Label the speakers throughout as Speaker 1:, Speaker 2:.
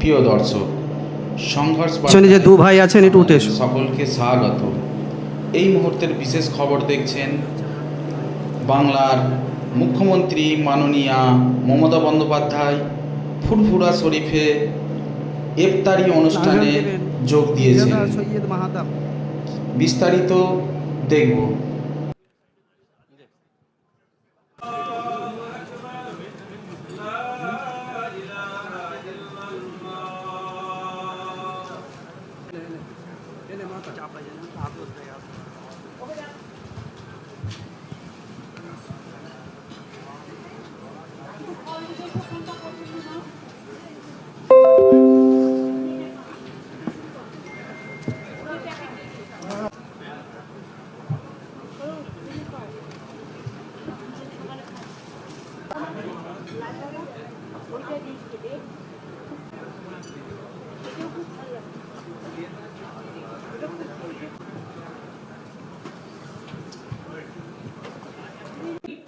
Speaker 1: প্রিয় দর্শক সংঘর্ষ
Speaker 2: যে দু ভাই আছেন একটু উঠে
Speaker 1: সকলকে স্বাগত। এই মুহূর্তের বিশেষ খবর দেখছেন বাংলার মুখ্যমন্ত্রী মাননীয়া মমতা বন্দ্যোপাধ্যায়। ফুরফুরা শরীফে ইফতারি অনুষ্ঠানে যোগ দিয়েছেন। বিস্তারিত দেখব। Gracias.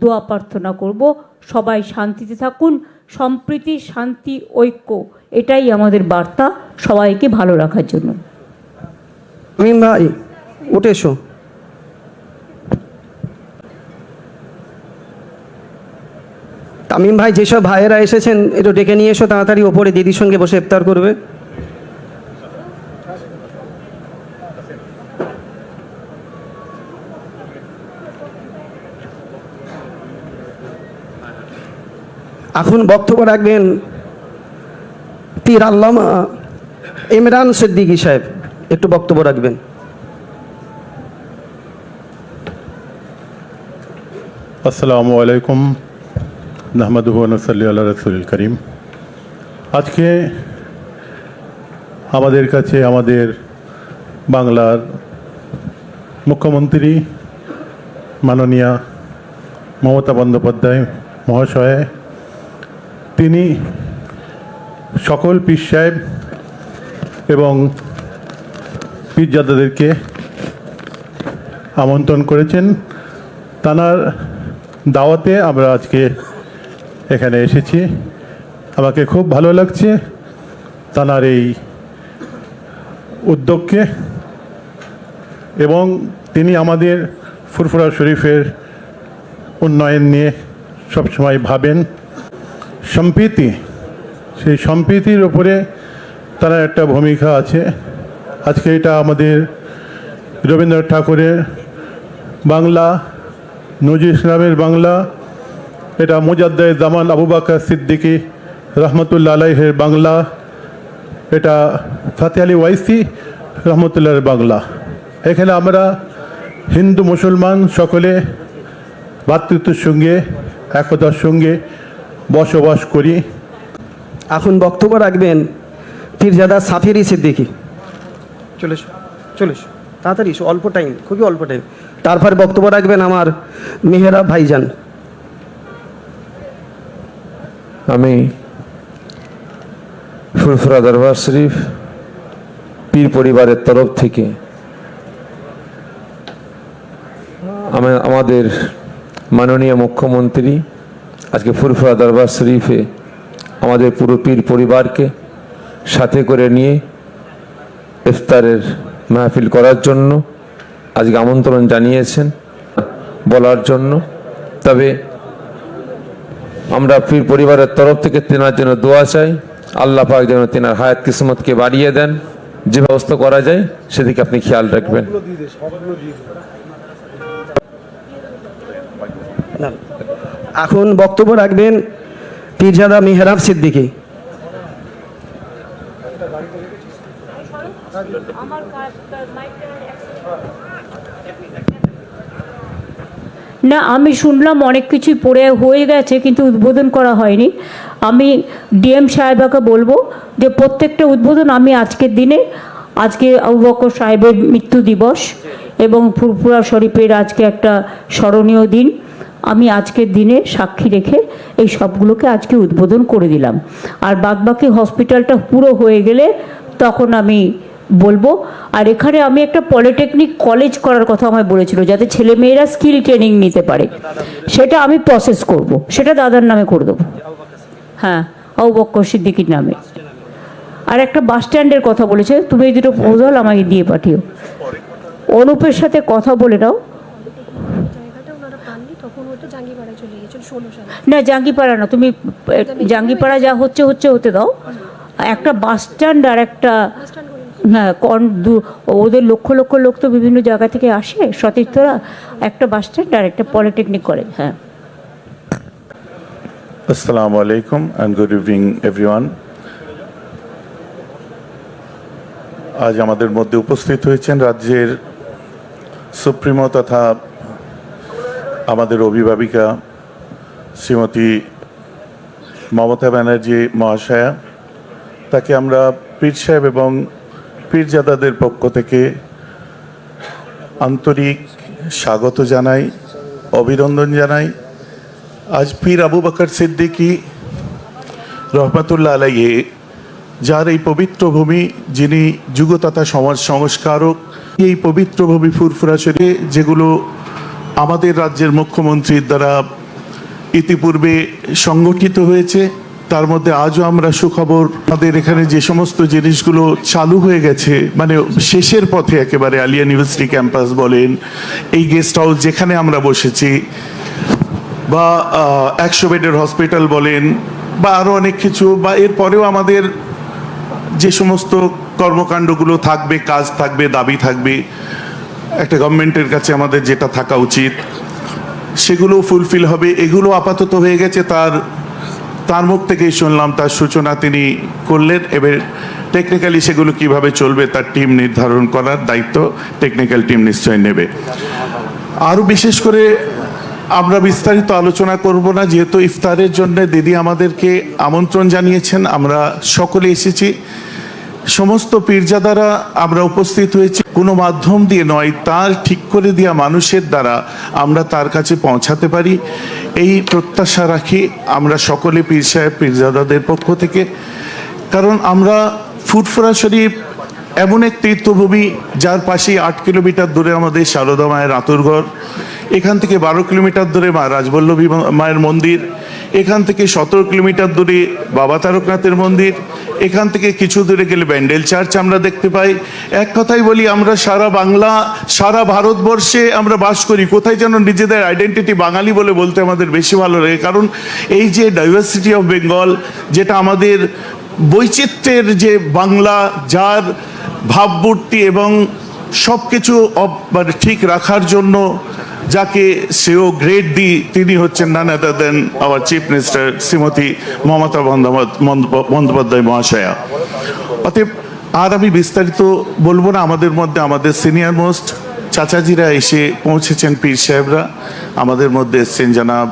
Speaker 3: দোয়া প্রার্থনা করব। সবাই শান্তিতে থাকুন, সম্প্রীতি, শান্তি, ঐক্য, এটাই আমাদের বার্তা। সবাইকে ভালো রাখার জন্য।
Speaker 2: ভাই, উঠে এসো। তামিম ভাই, যেসব ভাইয়েরা এসেছেন, একটু ডেকে নিয়ে এসো তাড়াতাড়ি। ওপরে দিদির সঙ্গে বসে ইফতার করবে। এখন বক্তব্য রাখবেন পীর আল্লামা ইমরান সিদ্দিকী সাহেব, একটু বক্তব্য রাখবেন।
Speaker 4: আসসালামু আলাইকুম, নাহমাদুহ নসল্লি আল্লাহ রসুল করিম। আজকে আমাদের কাছে আমাদের বাংলার মুখ্যমন্ত্রী মাননীয়া মমতা বন্দ্যোপাধ্যায় মহাশয় তিনি সকল পীর সাহেব এবং পীরজাদাদেরকে আমন্ত্রণ করেছেন। তানার দাওয়াতে আমরা আজকে এখানে এসেছি। আমাকে খুব ভালো লাগছে তানার এই উদ্যোগকে এবং তিনি আমাদের ফুরফুরা শরীফের উন্নয়ন নিয়ে সবসময় ভাবেন। সম্প্রীতি, সেই সম্প্রীতির ওপরে তার একটা ভূমিকা আছে। আজকে এটা আমাদের রবীন্দ্রনাথ ঠাকুরের বাংলা নজরুল ইসলামের বাংলা, এটা মুজাদ্দায় জামান আবু বাকর সিদ্দিকী রহমতুল্লা আলাইহের বাংলা, এটা ফাতে আলী ওয়াইসি রহমতুল্লাহর বাংলা। এখানে আমরা হিন্দু, মুসলমান সকলে ভ্রাতৃত্বের সঙ্গে, একতার সঙ্গে বসবাস করি।
Speaker 2: এখন বক্তব্য রাখবেন পীরজাদা সাফিরি সিদ্দিকি। চলে চলে এসো। তাড়াতাড়ি এসো অল্প টাইম খুবই অল্প টাইম তারপর বক্তব্য রাখবেন আমার মেহেরা ভাইজান।
Speaker 5: আমি ফুরফুরা দরবার শরীফ পীর পরিবারের তরফ থেকে আমাদের মাননীয় মুখ্যমন্ত্রী আজকে ফুরফুরা দরবার শরীফে আমাদের পুরো পীর পরিবারকে সাথে করে নিয়ে ইফতারের মাহফিল করার জন্য আজকে আমন্ত্রণ জানিয়েছেন বলার জন্য। তবে আমরা পীর পরিবারের তরফ থেকে তেনার জন্য দোয়া চাই আল্লাহ পাক যেন তেনার হায়াত কিসমতকে বাড়িয়ে দেন। যে ব্যবস্থা করা যায় সেদিকে আপনি খেয়াল রাখবেন।
Speaker 2: এখন বক্তব্য রাখবেন পীরজাদা মেহরাব সিদ্দিকি।
Speaker 3: না, আমি শুনলাম অনেক কিছুই পড়ে হয়ে গেছে, কিন্তু উদ্বোধন করা হয়নি। আমি ডিএম সাহেবাকে বলব যে প্রত্যেকটা উদ্বোধন আমি আজকের দিনে, আজকে আবু সাহেবের মৃত্যু দিবস এবং ফুরফুরা শরীফের আজকে একটা স্মরণীয় দিন। আমি আজকের দিনে সাক্ষী রেখে এই সবগুলোকে আজকে উদ্বোধন করে দিলাম। আর বাদবাকি হসপিটালটা পুরো হয়ে গেলে তখন আমি বলব, আর এখানে আমি একটা পলিটেকনিক কলেজ করার কথা আমায় বলেছিল, যাতে ছেলেমেয়েরা স্কিল ট্রেনিং নিতে পারে। সেটা আমি প্রসেস করব, সেটা দাদার নামে করে দেবো। হ্যাঁ আবু বক্কর সিদ্দিকির নামে। আর একটা বাস স্ট্যান্ডের কথা বলেছে, তুমি এই দুটো প্রপোজাল আমাকে দিয়ে পাঠিও। অনুপের সাথে কথা বলে নাও। না জাঙ্গিপাড়া না তুমি জাঙ্গিপাড়া যা হচ্ছে হচ্ছে হতে দাও। একটা বাস স্ট্যান্ড আর একটা হ্যাঁ দু- ওদের লক্ষ লক্ষ লোক তো বিভিন্ন জায়গা থেকে আসে সতীর্থরা একটা বাস স্ট্যান্ড আর একটা পলিটেকনিক কলেজ হ্যাঁ।
Speaker 6: Assalamu alaikum and good evening everyone. আজ আমাদের মধ্যে উপস্থিত হয়েছেন রাজ্যের সুপ্রিমো তথা আমাদের অভিভাবিকা শ্রীমতী মমতা ব্যানার্জি মহাশয়া, তাকে আমরা পীর সাহেব এবং পীরজাদাদের পক্ষ থেকে আন্তরিক স্বাগত জানাই, অভিনন্দন জানাই। আজ পীর আবু বকর সিদ্দিকী রহমতুল্লাহ আলাইয়ে যার এই পবিত্র ভূমি, যিনি যুগ তথা সমাজ সংস্কারক, এই পবিত্র ভূমি ফুরফুরা শরীরে যেগুলো আমাদের রাজ্যের মুখ্যমন্ত্রীর দ্বারা ইতিপূর্বে সংগঠিত হয়েছে, তার মধ্যে আজও আমরা সুখবর, আমাদের এখানে যে সমস্ত জিনিসগুলো চালু হয়ে গেছে মানে শেষের পথে একেবারে আলিয়া ইউনিভার্সিটি ক্যাম্পাস বলেন, এই গেস্ট হাউস যেখানে আমরা বসেছি, বা একশো বেডের হসপিটাল বলেন, বা আরও অনেক কিছু, বা এরপরেও আমাদের যে সমস্ত কর্মকাণ্ডগুলো থাকবে, কাজ থাকবে, দাবি থাকবে, একটা গভর্নমেন্টের কাছে আমাদের যেটা থাকা উচিত। সেগুলো ফুলফিল হবে, এগুলো আপাতত হয়ে গেছে, তার তার মুখ থেকেই শুনলাম, তার সূচনা তিনি করলেন, এবার টেকনিক্যালি সেগুলো কীভাবে চলবে তার টিম নির্ধারণ করার দায়িত্ব টেকনিক্যাল টিম নিশ্চয়ই নেবে। আরও বিশেষ করে আমরা বিস্তারিত আলোচনা করব না, যেহেতু ইফতারের জন্য দিদি আমাদেরকে আমন্ত্রণ জানিয়েছেন, আমরা সকলে এসেছি। সমস্ত পীরজাদারা আমরা উপস্থিত হয়েছি। কোনো মাধ্যম দিয়ে নয় তার ঠিক করে দেওয়া মানুষের দ্বারা আমরা তার কাছে পৌঁছাতে পারি। এই প্রত্যাশা রাখি আমরা সকলে পীর সাহেব, পীরজাদাদের পক্ষ থেকে। কারণ আমরা ফুটফুরা শরীফ এমন এক তীর্থভূমি যার পাশেই আট কিলোমিটার দূরে আমাদের সারদা মায়ের আতুরঘর। এখান থেকে বারো কিলোমিটার দূরে মা রাজবল্লভী মায়ের মন্দির, এখান থেকে সতেরো কিলোমিটার দূরে বাবা তারকনাথের মন্দির, এখান থেকে কিছু দূরে গেলে ব্যান্ডেল চার্চ আমরা দেখতে পাই। এক কথাই বলি, আমরা সারা বাংলা, সারা ভারতবর্ষে আমরা বাস করি। কোথায় যেন নিজেদের আইডেন্টিটি বাঙালি বলে বলতে আমাদের বেশি ভালো লাগে। কারণ এই যে ডাইভার্সিটি অফ বেঙ্গল যেটা আমাদের বৈচিত্র্যের যে বাংলা, যার ভাবমূর্তি এবং সব কিছু মানে ঠিক রাখার জন্য যাকে সেও গ্রেড দি তিনি হচ্ছেন none other than our chief minister Shrimati Mamata Bandyopadhyay মহাশয়া অতএব আর আমি বিস্তারিত বলব না, আমাদের মধ্যে আমাদের সিনিয়র মোস্ট চাচাজিরা এসে পৌঁছেছেন পীর সাহেবরা। আমাদের মধ্যে এসছেন জানাব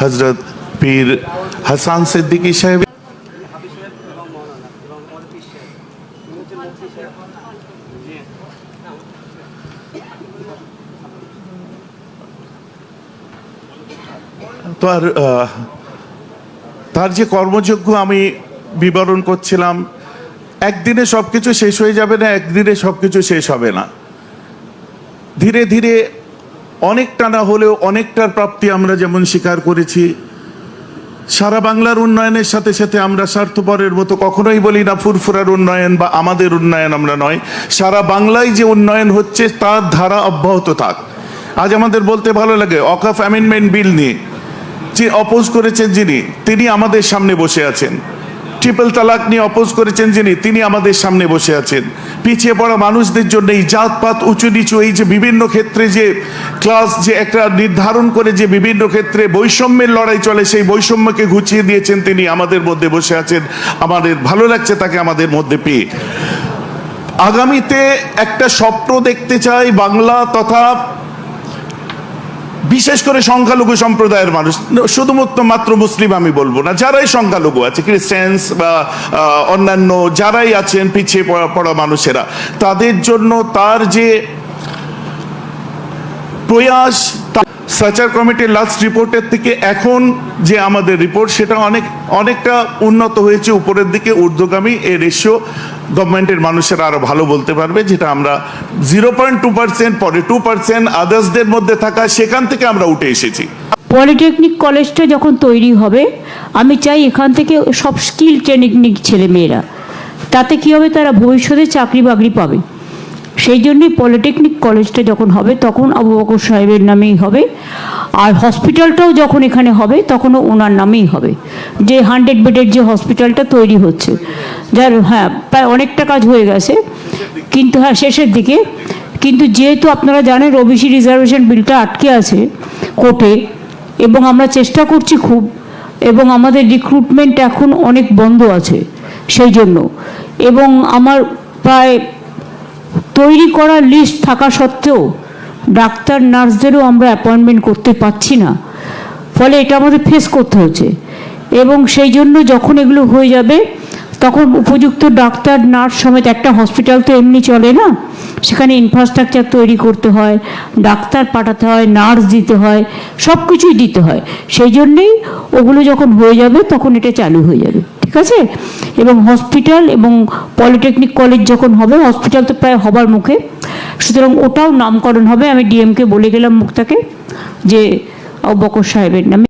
Speaker 6: হজরত পীর হাসান সিদ্দিকী সাহেব। তো আর তার যে কর্মযোগ্য আমি বিবরণ করছিলাম, একদিনে সব কিছু শেষ হয়ে যাবে না, একদিনে সব কিছু শেষ হবে না। ধীরে ধীরে অনেকটা না হলেও অনেকটার প্রাপ্তি আমরা যেমন স্বীকার করেছি, সারা বাংলার উন্নয়নের সাথে সাথে আমরা স্বার্থপরের মতো কখনোই বলি না ফুরফুরার উন্নয়ন বা আমাদের উন্নয়ন আমরা নয়। সারা বাংলায় যে উন্নয়ন হচ্ছে, তার ধারা অব্যাহত থাক। আজ আমাদের বলতে ভালো লাগে অকাফ অ্যামেন্ডমেন্ট বিল নিয়ে। যে অপোজ করেছেন যিনি, তিনি আমাদের সামনে বসে আছেন। ট্রিপল তালাক নিয়ে অপোজ করেছেন যিনি, তিনি আমাদের সামনে বসে আছেন। পিছিয়ে পড়া মানুষদের জন্য এই জাতপাত উঁচু নিচু এই যে বিভিন্ন ক্ষেত্রে যে ক্লাস যে একটা নির্ধারণ করে যে বিভিন্ন ক্ষেত্রে বৈষম্যের লড়াই চলে, সেই বৈষম্যকে ঘুচিয়ে দিয়েছেন তিনি, আমাদের মধ্যে বসে আছেন। আমাদের ভালো লাগছে তাকে আমাদের মধ্যে পেয়ে। আগামীতে একটা স্বপ্ন দেখতে চাই বাংলা তথা বিশেষ করে সংখ্যালঘু সম্প্রদায়ের মানুষ, শুধুমাত্র মাত্র মুসলিম আমি বলব না, যারাই সংখ্যালঘু আছে খ্রিস্টানস বা অন্যান্য যারাই আছেন, পিছিয়ে পড়া পড়া মানুষেরা, তাদের জন্য তার যে প্রয়াস সার্চার কমিটির লাস্ট রিপোর্টের থেকে এখন যে আমাদের রিপোর্ট সেটা অনেক অনেকটা উন্নত হয়েছে। উপরের দিকে ঊর্ধ্বগামী এই রেশিও গভর্নমেন্টের মানুষেরা আরও ভালো বলতে পারবে, যেটা আমরা জিরো পয়েন্ট টু পার্সেন্ট পরে টু পার্সেন্ট আদার্সদের মধ্যে থাকা, সেখান থেকে আমরা উঠে এসেছি।
Speaker 3: পলিটেকনিক কলেজটা যখন তৈরি হবে, আমি চাই এখান থেকে সব স্কিল ট্রেনিং ছেলে মেয়েরা তাতে কী হবে? তারা ভবিষ্যতে চাকরি বাকরি পাবে। সেই জন্যই পলিটেকনিক কলেজটা যখন হবে, তখন আবু বকর সাহেবের নামেই হবে। আর হসপিটালটাও যখন এখানে হবে, তখনও ওনার নামেই হবে। যে হান্ড্রেড বেডের যে হসপিটালটা তৈরি হচ্ছে। যার হ্যাঁ প্রায় অনেকটা কাজ হয়ে গেছে। কিন্তু হ্যাঁ শেষের দিকে। কিন্তু যেহেতু আপনারা জানেন, ওবিসি রিজার্ভেশন বিলটা আটকে আছে কোর্টে, এবং আমরা চেষ্টা করছি খুব, এবং আমাদের রিক্রুটমেন্ট এখন অনেক বন্ধ আছে, সেই জন্য। এবং আমার প্রায় তৈরি করা লিস্ট থাকা সত্ত্বেও ডাক্তার, নার্সদেরও আমরা অ্যাপয়েন্টমেন্ট করতে পারছি না। ফলে এটা আমাদের ফেস করতে হচ্ছে এবং সেই জন্য যখন এগুলো হয়ে যাবে, তখন উপযুক্ত ডাক্তার, নার্স সমেত একটা হসপিটাল তো এমনি চলে না? সেখানে ইনফ্রাস্ট্রাকচার তৈরি করতে হয়, ডাক্তার পাঠাতে হয় নার্স দিতে হয় সব কিছুই দিতে হয়। সেই জন্যেই ওগুলো যখন হয়ে যাবে তখন এটা চালু হয়ে যাবে, ঠিক আছে? এবং হসপিটাল এবং পলিটেকনিক কলেজ যখন হবে হসপিটাল তো প্রায় হবার মুখে। সুতরাং ওটাও নামকরণ হবে, আমি ডিএমকে বলে গেলাম মুক্তাকে, যে বকর সাহেবের নামে।